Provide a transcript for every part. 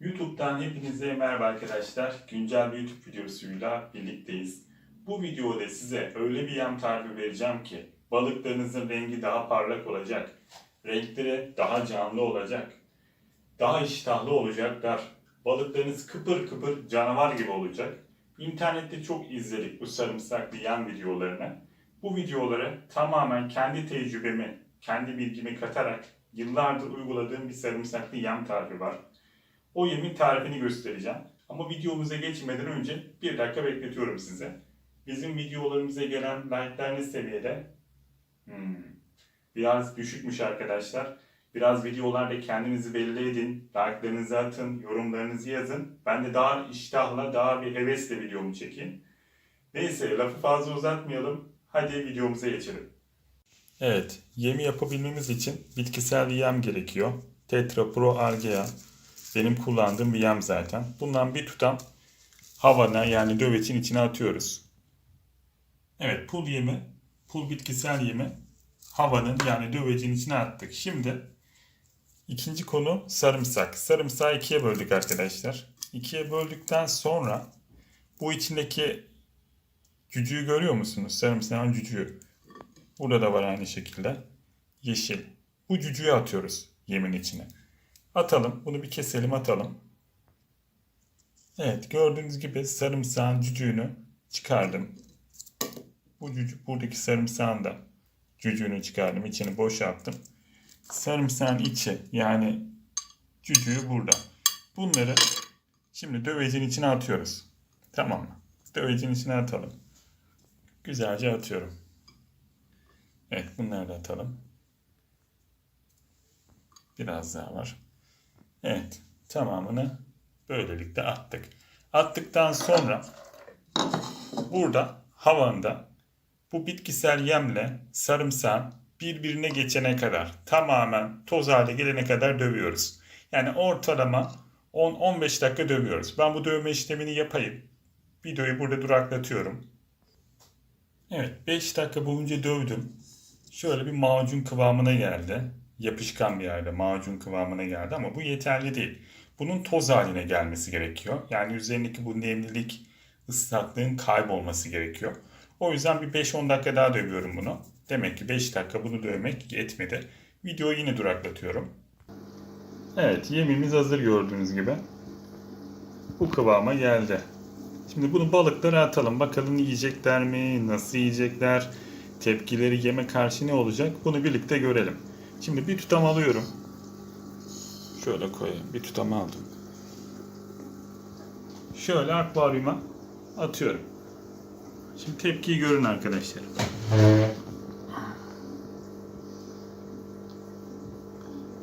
YouTube'dan hepinize merhaba arkadaşlar. Güncel bir YouTube videosuyla birlikteyiz. Bu videoda size öyle bir yem tarifi vereceğim ki balıklarınızın rengi daha parlak olacak. Renkleri daha canlı olacak. Daha iştahlı olacaklar. Balıklarınız kıpır kıpır canavar gibi olacak. İnternette çok izledik bu sarımsaklı yem videolarını. Bu videoları tamamen kendi tecrübemi, kendi bilgimi katarak yıllardır uyguladığım bir sarımsaklı yem tarifi var. O yemin tarifini göstereceğim. Ama videomuza geçmeden önce bir dakika bekletiyorum size. Bizim videolarımıza gelen like'lar ne seviyede? Hmm, Biraz düşükmüş arkadaşlar. Biraz videolarda kendinizi belli edin. Like'larınızı atın, yorumlarınızı yazın. Ben de daha iştahla, daha bir hevesle videomu çekeyim. Neyse lafı fazla uzatmayalım. Hadi videomuza geçelim. Evet, yemi yapabilmemiz için bitkisel yem gerekiyor. Tetra Pro Argea benim kullandığım bir yem zaten. Bundan bir tutam havana yani döveçin içine atıyoruz. Evet, pul yemi, pul bitkisel yemi havanın yani dövecin içine attık. Şimdi ikinci konu sarımsak. Sarımsağı ikiye böldük arkadaşlar. İkiye böldükten sonra bu içindeki cücüğü görüyor musunuz? Sarımsağın cücüğü. Burada da var aynı şekilde. Yeşil. Bu cücüğü atıyoruz yemin içine. Atalım. Bunu bir keselim atalım. Evet gördüğünüz gibi sarımsağın cücüğünü çıkardım. Bu cücük, buradaki sarımsağın da cücüğünü çıkardım. İçini boşalttım. Sarımsağın içi yani cücüğü burada. Bunları şimdi dövecin içine atıyoruz. Tamam mı? Dövecin içine atalım. Güzelce atıyorum. Evet bunları da atalım. Biraz daha var. Evet tamamını böylelikle attık. Attıktan sonra burada havanda bu bitkisel yemle sarımsağın birbirine geçene kadar tamamen toz hale gelene kadar dövüyoruz. Yani ortalama 10-15 dakika dövüyoruz. Ben bu dövme işlemini yapayım. Videoyu burada duraklatıyorum. Evet 5 dakika boyunca dövdüm. Şöyle bir macun kıvamına geldi. Yapışkan bir yerde macun kıvamına geldi ama bu yeterli değil. Bunun toz haline gelmesi gerekiyor. Yani üzerindeki bu nemlilik, ıslaklığın kaybolması gerekiyor. O yüzden bir 5-10 dakika daha dövüyorum bunu. Demek ki 5 dakika bunu dövmek yetmedi. Videoyu yine duraklatıyorum. Evet yemimiz hazır gördüğünüz gibi. Bu kıvama geldi. Şimdi bunu balıklara atalım. Bakalım yiyecekler mi? Nasıl yiyecekler? Tepkileri yeme karşı ne olacak? Bunu birlikte görelim. Şimdi bir tutam alıyorum. Şöyle koyayım. Bir tutam aldım. Şöyle akvaryuma atıyorum. Şimdi tepkiyi görün arkadaşlar.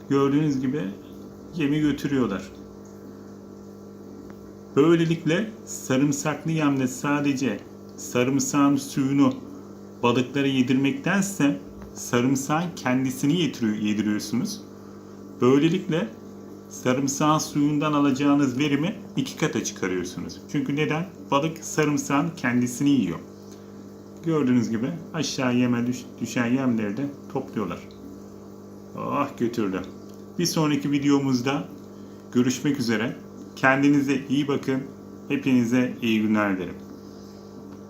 Gördüğünüz gibi yemi götürüyorlar. Böylelikle sarımsaklı yemle sadece sarımsağın suyunu balıklara yedirmektense sarımsağın kendisini yediriyor, yediriyorsunuz. Böylelikle sarımsağın suyundan alacağınız verimi iki kata çıkarıyorsunuz. Çünkü neden? Balık sarımsağın kendisini yiyor. Gördüğünüz gibi aşağı yeme düş- düşen yemleri de topluyorlar. Ah götürdü. Bir sonraki videomuzda görüşmek üzere. Kendinize iyi bakın. Hepinize iyi günler dilerim.